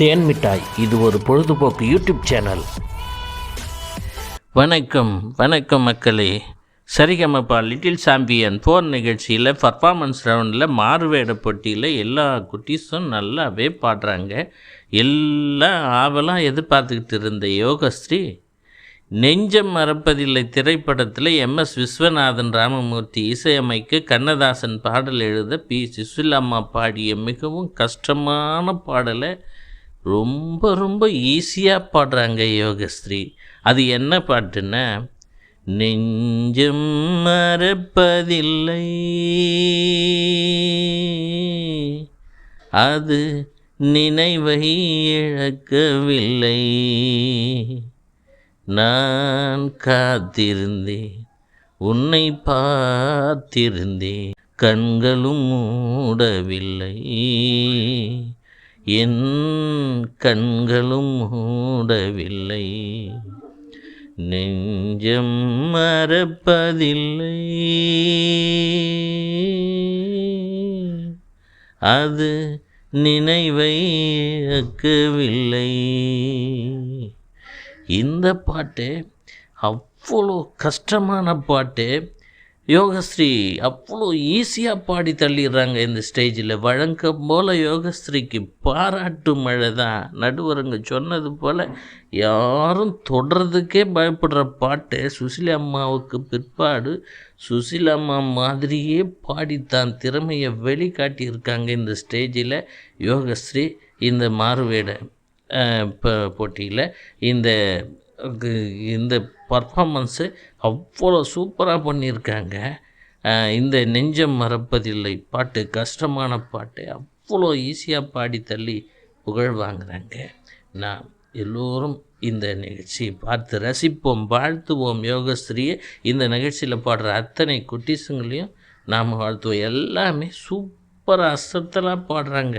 தேன் மிட்டாய். இது ஒரு பொழுதுபோக்கு யூடியூப் சேனல். வணக்கம் வணக்கம் மக்களே. சரிகமப்பா லிட்டில் சாம்பியன் போர் நிகழ்ச்சியில் பர்ஃபார்மன்ஸ் ரவுண்டில் மாறுவேட போட்டியில் எல்லா குட்டீஸும் நல்லாவே பாடுறாங்க. எல்லாம் ஆவலாக எதிர்பார்த்துக்கிட்டு இருந்த யோகஸ்ரீ நெஞ்சம் மறப்பதில்லை திரைப்படத்தில் எம்எஸ் விஸ்வநாதன் ராமமூர்த்தி இசையமைக்க கண்ணதாசன் பாடல் எழுத பி சுசிலாம்மா பாடிய மிகவும் கஷ்டமான பாடலை ரொம்ப ரொம்ப ஈஸியாக பாடுறாங்க யோகஸ்ரீ. அது என்ன பாட்டுன்னா நெஞ்சம் மறப்பதில்லை. அது நினைவை இழக்கவில்லை. நான் காத்திருந்தேன் உன்னை பார்த்திருந்தேன் கண்களும் மூடவில்லை. என் கண்களும் மூடவில்லை. நெஞ்சம் மறப்பதில்லை. அது நினைவை இழக்கவில்லை. இந்த பாட்டு அவ்வளோ கஷ்டமான பாட்டு யோகஸ்ரீ அவ்வளோ ஈஸியாக பாடி தள்ளிடுறாங்க இந்த ஸ்டேஜில் வழக்கம் போல் யோகஸ்ரீக்கு பாராட்டு மழை தான். நடுவருங்க சொன்னது போல் யாரும் தொடர்றதுக்கே பயப்படுற பாட்டு சுசிலா அம்மாவுக்கு பிற்பாடு சுசிலா அம்மா மாதிரியே பாடி தான் திறமையை வெளிக்காட்டியிருக்காங்க இந்த ஸ்டேஜில் யோகஸ்ரீ இந்த மாறுவேட இப்போ போட்டியில். இந்த இந்த பர்ஃபாமன்ஸு அவ்வளோ சூப்பராக பண்ணியிருக்காங்க. இந்த நெஞ்சம் மறப்பதில்லை பாட்டு கஷ்டமான பாட்டு அவ்வளோ ஈஸியாக பாடி தள்ளி புகழ் வாங்குகிறாங்க நான் எல்லோரும் இந்த நிகழ்ச்சியை பார்த்து ரசிப்போம் வாழ்த்துவோம். யோகஸ்ரீயை இந்த நிகழ்ச்சியில் பாடுற அத்தனை குட்டிஸுங்களையும் நாம் வாழ்த்துவோம். எல்லாமே சூப்பராக அசத்தலாக பாடுறாங்க.